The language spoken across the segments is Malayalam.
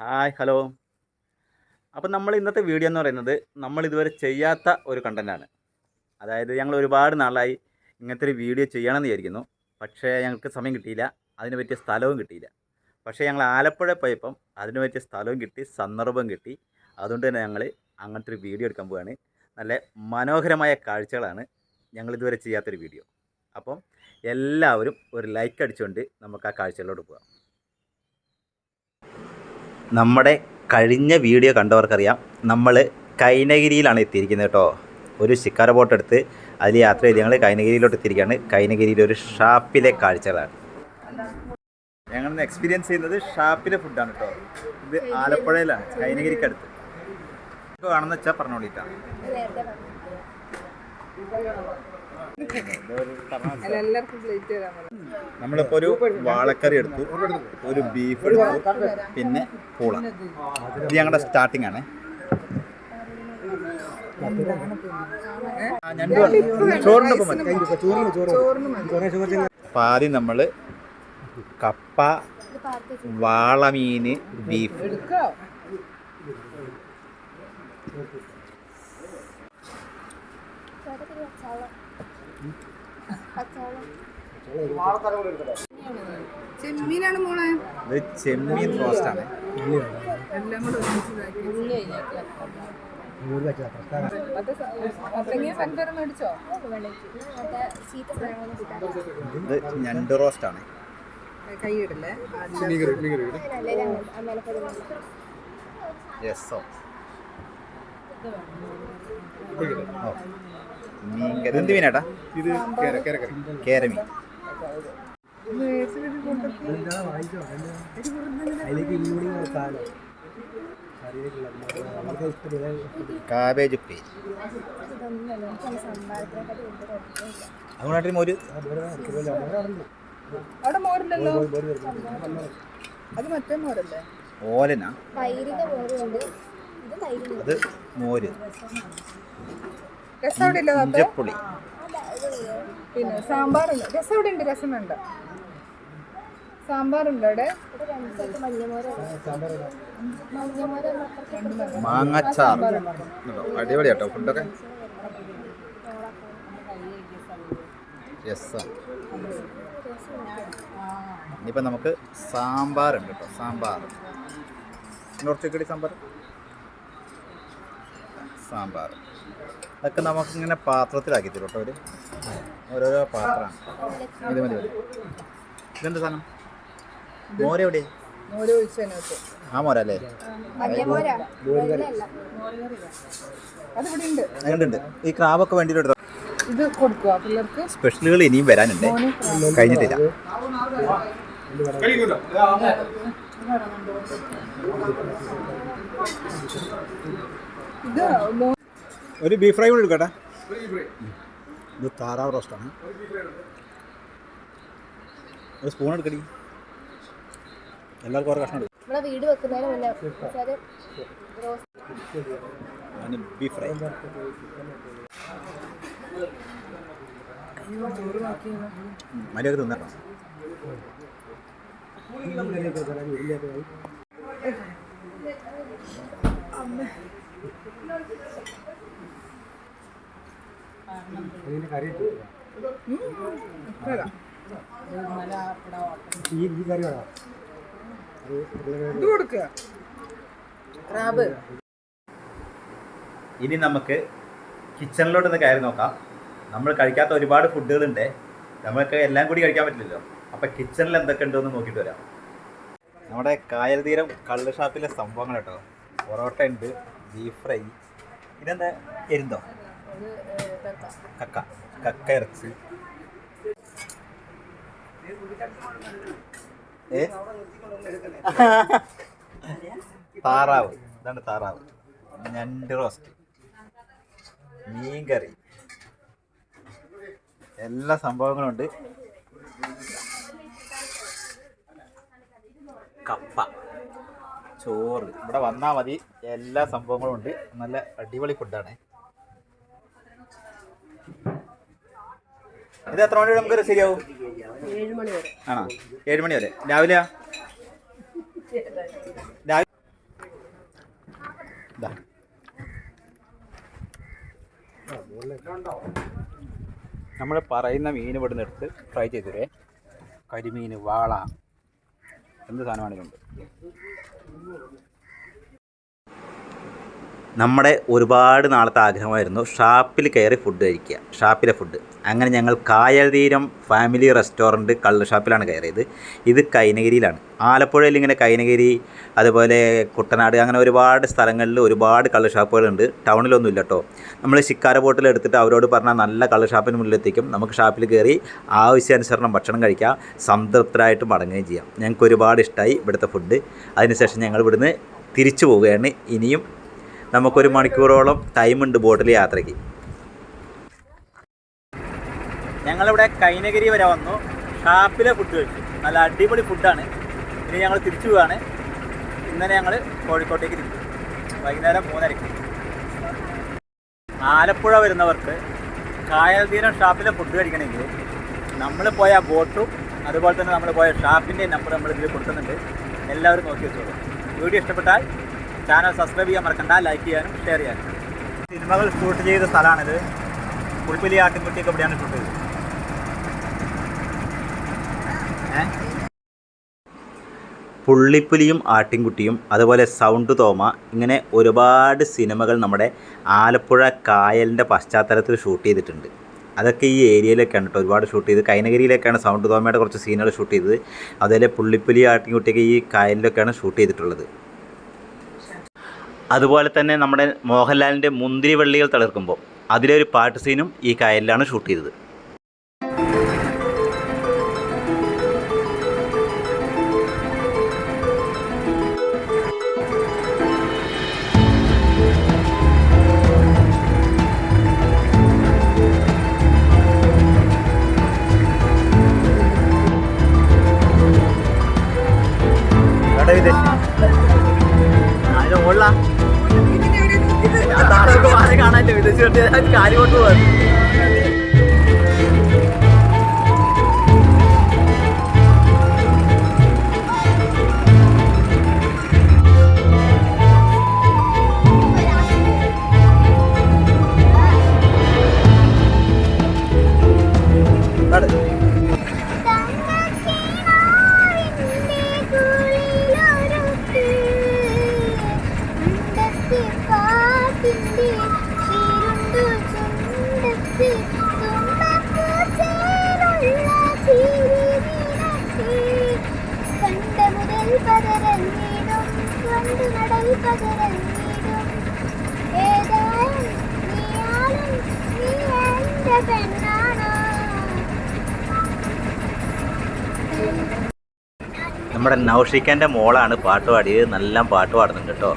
Hi hello. അപ്പം നമ്മൾ ഇന്നത്തെ വീഡിയോ എന്ന് പറയുന്നത് നമ്മൾ ഇതുവരെ ചെയ്യാത്ത ഒരു കണ്ടന്റാണ് അതായത് ഞങ്ങൾ ഒരുപാട് നാളായി ഇങ്ങനത്തെ ഒരു വീഡിയോ ചെയ്യണമെന്ന് വിചാരിക്കുന്നു. പക്ഷേ ഞങ്ങൾക്ക് സമയം കിട്ടിയില്ല അതിന് പറ്റിയ സ്ഥലവും കിട്ടിയില്ല. പക്ഷേ ഞങ്ങൾ ആലപ്പുഴ പോയപ്പം അതിന് പറ്റിയ സ്ഥലവും കിട്ടി സന്ദർഭം കിട്ടി. അതുകൊണ്ട് തന്നെ ഞങ്ങൾ അങ്ങനത്തെ ഒരു വീഡിയോ എടുക്കാൻ പോവുകയാണ് നല്ല മനോഹരമായ കാഴ്ചകളാണ് ഞങ്ങൾ ഇതുവരെ ചെയ്യാത്തൊരു വീഡിയോ അപ്പം എല്ലാവരും ഒരു ലൈക്ക് അടിച്ചുകൊണ്ട് നമുക്ക് ആ കാഴ്ചകളിലോട്ട് പോകാം. നമ്മുടെ കഴിഞ്ഞ വീഡിയോ കണ്ടവർക്കറിയാം. നമ്മൾ കൈനഗിരിയിലാണ് എത്തിയിരിക്കുന്നത് കേട്ടോ. ഒരു ശിക്കാര ബോട്ട് എടുത്ത് അതിൽ യാത്ര ചെയ്ത് ഞങ്ങൾ കൈനഗിരിയിലോട്ട് എത്തിയിരിക്കുകയാണ്. കൈനഗിരിയിലെ ഒരു ഷാപ്പിലെ കാഴ്ചകളാണ്. ഞങ്ങൾ എക്സ്പീരിയൻസ് ചെയ്യുന്നത് ഷാപ്പിലെ ഫുഡാണ് കേട്ടോ. ഇത് ആലപ്പുഴയിലാണ് കൈനഗിരിക്ക് അടുത്ത് ഇപ്പോൾ വേണമെന്ന് വെച്ചാൽ പറഞ്ഞോളിട്ടാണ് നമ്മളിപ്പോൾ ഒരു വാളക്കറി എടുത്തു. ഒരു ബീഫ് എടുത്തു. പിന്നെ പൂള. ഇത് ഞങ്ങളുടെ സ്റ്റാർട്ടിംഗ് ആണ്. പാതി നമ്മൾ കപ്പ വാളമീന് ഒപ്പം മതി. ചോറിന് മതി അപ്പം ആദ്യം നമ്മൾ കപ്പ വാളമീൻ ബീഫ് എടുക്കോ ചെമ്മീനാണ് മോളെ? ഇത് ചെമ്മീൻ റോസ്റ്റാണ് എല്ലാം കൂടെ ഇത് ഞണ്ട് റോസ്റ്റാണ് കൈ ഇടല്ലേ രസം ഓ മീൻകറി എന്ത് മീനാട്ടാ? ഇത് കേരമീൻ. കാബേജ് ഉപ്പേരി. അതുകൊണ്ടായിട്ട് മോര് അവിടെ മോരില്ലല്ലോ. അത് മറ്റേ മോരല്ലേ? ഓലനാ? അത് മോര്. രസം അവിടെ ഇല്ല താത്ത ഇഞ്ചപ്പുളി. പിന്നെ സാമ്പാറുണ്ട് രസം ഇവിടെ ഉണ്ട് രസം വേണ്ട സാമ്പാറുണ്ട് അവിടെ? മാങ്ങച്ചാർ അടിപൊളി കേട്ടോ ഫുഡൊക്കെ. ഇനിയിപ്പോൾ നമുക്ക് സാമ്പാറുണ്ട് കേട്ടോ സാമ്പാർ. കടി സാമ്പാർ. സാമ്പാർ. അതൊക്കെ നമുക്കിങ്ങനെ പാത്രത്തിലാക്കി തരും കേട്ടോ അവർ ഓരോരോ പാത്രമാണ്. ഇത് മതി മതി. ഇതെന്താ സാധനം? മോര് ഒഴിച്ചതിനകത്ത് ആ മോര അല്ലേ? ഉണ്ട് അങ്ങനെയുണ്ട് ഈ ക്രാബൊക്കെ വേണ്ടിയിട്ട് എടുത്തോ? ഇത് കൊടുക്കുക പിള്ളേർക്ക്. സ്പെഷ്യലുകൾ ഇനിയും വരാനുണ്ട്. കഴിഞ്ഞിട്ടില്ല. ഒരു ബീഫ് ഫ്രൈ കൂടെ എടുക്കട്ടെ? ഇത് താറാവ് റോസ്റ്റാണ്. ഒരു സ്പൂൺ എടുക്കടി. എല്ലാവർക്കും ഓരോ കഷ്ണം എടുക്കും. നമ്മളെ വീട് വെക്കുന്നതിന് മുന്നേ റോസ്റ്റ് അതിന് ബീഫ് ഫ്രൈ. മര്യാദ തിന്നട്ടോ. ഇത്രതാ. ഇനി നമുക്ക് കിച്ചണിലോട്ട് ഒന്ന് കയറി നോക്കാം. നമ്മൾ കഴിക്കാത്ത ഒരുപാട് ഫുഡുകളുണ്ട്. നമുക്ക് എല്ലാം കൂടി കഴിക്കാൻ പറ്റില്ലല്ലോ. അപ്പൊ കിച്ചണിൽ എന്തൊക്കെ ഉണ്ടോ നോക്കിയിട്ട് വരാം. നമ്മുടെ കായൽ തീരം കള്ള് ഷാപ്പിലെ സംഭവങ്ങൾ കേട്ടോ. പൊറോട്ട ഉണ്ട്. ബീഫ് ഫ്രൈ ഇതെന്താ എരുന്തോ? കക്ക. കക്ക ഇറച്ചി. താറാവ്. ഇതാണ് താറാവ്. ഞണ്ട് റോസ്റ്റ്. മീൻ കറി എല്ലാ സംഭവങ്ങളും ഉണ്ട് കപ്പ. ചോറ്. ഇവിടെ വന്നാൽ മതി. എല്ലാ സംഭവങ്ങളും ഉണ്ട്. നല്ല അടിപൊളി ഫുഡാണ് ഇത് എത്ര മണി വരെ നമുക്ക് ശരിയാവും ആണോ? ഏഴ് മണി വരെ. രാവിലെയാ നമ്മൾ പറയുന്ന മീൻ ഇവിടുന്ന് എടുത്ത് ഫ്രൈ ചെയ്തിരേ കരിമീൻ വാള എന്ത് സാധനമാണിതുണ്ട് നമ്മുടെ ഒരുപാട് നാളത്തെ ആഗ്രഹമായിരുന്നു ഷാപ്പിൽ കയറി ഫുഡ് കഴിക്കുക ഷാപ്പിലെ ഫുഡ് അങ്ങനെ ഞങ്ങൾ കായൽതീരം ഫാമിലി റെസ്റ്റോറന്റ് കള്ള് ഷാപ്പിലാണ് കയറിയത്. ഇത് കൈനഗിരിയിലാണ്. ആലപ്പുഴയിൽ ഇങ്ങനെ കൈനഗിരി അതുപോലെ കുട്ടനാട് അങ്ങനെ ഒരുപാട് സ്ഥലങ്ങളിൽ ഒരുപാട് കള്ള് ഷാപ്പുകളുണ്ട്. ടൗണിലൊന്നും ഇല്ല കേട്ടോ നമ്മൾ ശിക്കാര ബോട്ടിൽ എടുത്തിട്ട് അവരോട് പറഞ്ഞാൽ നല്ല കള്ള് ഷാപ്പിന് മുന്നിലെത്തിക്കും. നമുക്ക് ഷാപ്പിൽ കയറി ആവശ്യാനുസരണം ഭക്ഷണം കഴിക്കാം സംതൃപ്തരായിട്ട് മടങ്ങുകയും ചെയ്യാം. ഞങ്ങൾക്ക് ഒരുപാട് ഇഷ്ടമായി ഇവിടുത്തെ ഫുഡ് അതിനുശേഷം ഞങ്ങൾ ഇവിടുന്ന് തിരിച്ചു പോവുകയാണ്. ഇനിയും നമുക്കൊരു മണിക്കൂറോളം ടൈമുണ്ട് ബോട്ടിൽ യാത്രയ്ക്ക്. ഞങ്ങളിവിടെ കൈനഗിരി വരെ വന്നു. ഷാപ്പിലെ ഫുഡ് കഴിച്ചു. നല്ല അടിപൊളി ഫുഡാണ് ഇനി ഞങ്ങൾ തിരിച്ചു പോവുകയാണ് ഇന്നലെ ഞങ്ങൾ കോഴിക്കോട്ടേക്ക് തിരിച്ചു. വൈകുന്നേരം മൂന്നരയ്ക്ക്. ആലപ്പുഴ വരുന്നവർക്ക് കായൽ തീരം ഷാപ്പിലെ ഫുഡ് കഴിക്കണമെങ്കിൽ നമ്മൾ പോയ ബോട്ടും അതുപോലെ തന്നെ നമ്മൾ പോയ ഷാപ്പിന്റെ നമ്പർ നമ്മൾ ഇതിൽ കൊടുക്കുന്നുണ്ട്. എല്ലാവരും നോക്കി വെച്ചോളൂ. വീഡിയോ ഇഷ്ടപ്പെട്ടാൽ ചാനൽ സബ്സ്ക്രൈബ് ചെയ്യാൻ മറക്കണ്ട ലൈക്ക് ചെയ്യാനും ഷെയർ ചെയ്യാനും. സിനിമകൾ ഷൂട്ട് ചെയ്ത സ്ഥലമാണിത് പുളിപ്പലി ആട്ടിൻകുട്ടിയൊക്കെ ഇവിടെയാണ് ഷൂട്ട് ചെയ്തത്? പുള്ളിപ്പുലിയും ആട്ടിൻകുട്ടിയും അതുപോലെ സൗണ്ട് തോമ ഇങ്ങനെ ഒരുപാട് സിനിമകൾ നമ്മുടെ ആലപ്പുഴ കായലിന്റെ പശ്ചാത്തലത്തിൽ ഷൂട്ട് ചെയ്തിട്ടുണ്ട്. അതൊക്കെ ഈ ഏരിയയിലൊക്കെയാണ് കേട്ടോ ഒരുപാട് ഷൂട്ട് ചെയ്ത് കൈനഗിരിയിലേക്കാണ് സൗണ്ട് തോമയുടെ കുറച്ച് സീനുകൾ ഷൂട്ട് ചെയ്തത്. അതുപോലെ പുള്ളിപ്പുലി ആട്ടിൻകുട്ടിയൊക്കെ ഈ കായലിലൊക്കെയാണ് ഷൂട്ട് ചെയ്തിട്ടുള്ളത്. അതുപോലെ തന്നെ നമ്മുടെ മോഹൻലാലിന്റെ മുന്തിരി വള്ളികൾ തളിർക്കുമ്പോൾ അതിലൊരു പാട്ട് സീനും ഈ കായലിലാണ് ഷൂട്ട് ചെയ്തത്. you're doing. നമ്മുടെ നൗഷിക്കന്റെ മോളാണ് പാട്ട് പാടിയത്. നല്ല പാട്ട് പാടുന്നുണ്ട് കേട്ടോ.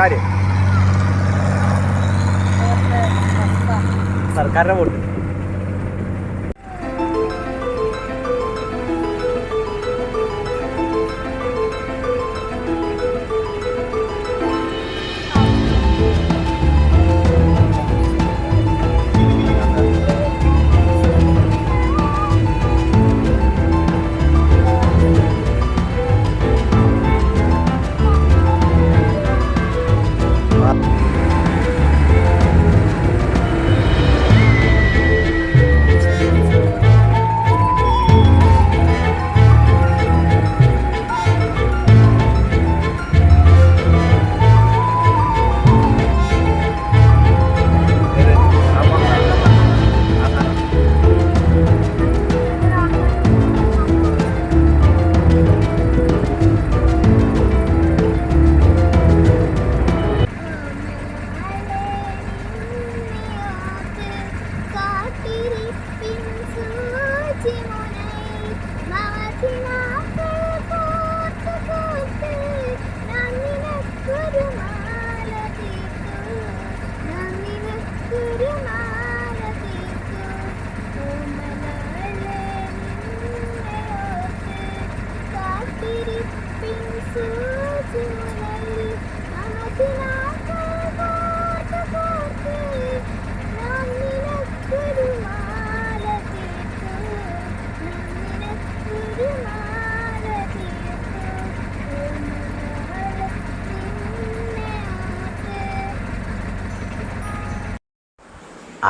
സർക്കാർ സർക്കാരിന്റെ വോട്ട്.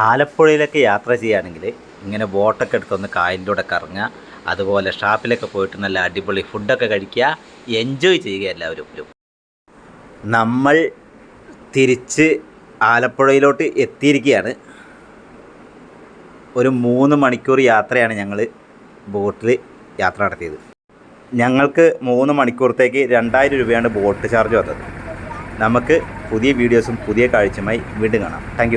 ആലപ്പുഴയിലൊക്കെ യാത്ര ചെയ്യുകയാണെങ്കിൽ ഇങ്ങനെ ബോട്ടൊക്കെ എടുത്തൊന്ന് കായലിലൂടെ കറങ്ങുക അതുപോലെ ഷാപ്പിലൊക്കെ പോയിട്ട് നല്ല അടിപൊളി ഫുഡൊക്കെ കഴിക്കുക എൻജോയ് ചെയ്യുക എല്ലാവരും. നമ്മൾ തിരിച്ച് ആലപ്പുഴയിലോട്ട് എത്തിയിരിക്കുകയാണ്. ഒരു മൂന്ന് മണിക്കൂർ യാത്രയാണ് ഞങ്ങൾ ബോട്ടിൽ യാത്ര നടത്തിയത്. ഞങ്ങൾക്ക് മൂന്ന് മണിക്കൂറത്തേക്ക് രണ്ടായിരം രൂപയാണ് ബോട്ട് ചാർജ് വന്നത്. നമുക്ക് പുതിയ വീഡിയോസും പുതിയ കാഴ്ചയുമായി വീണ്ടും കാണാം. താങ്ക്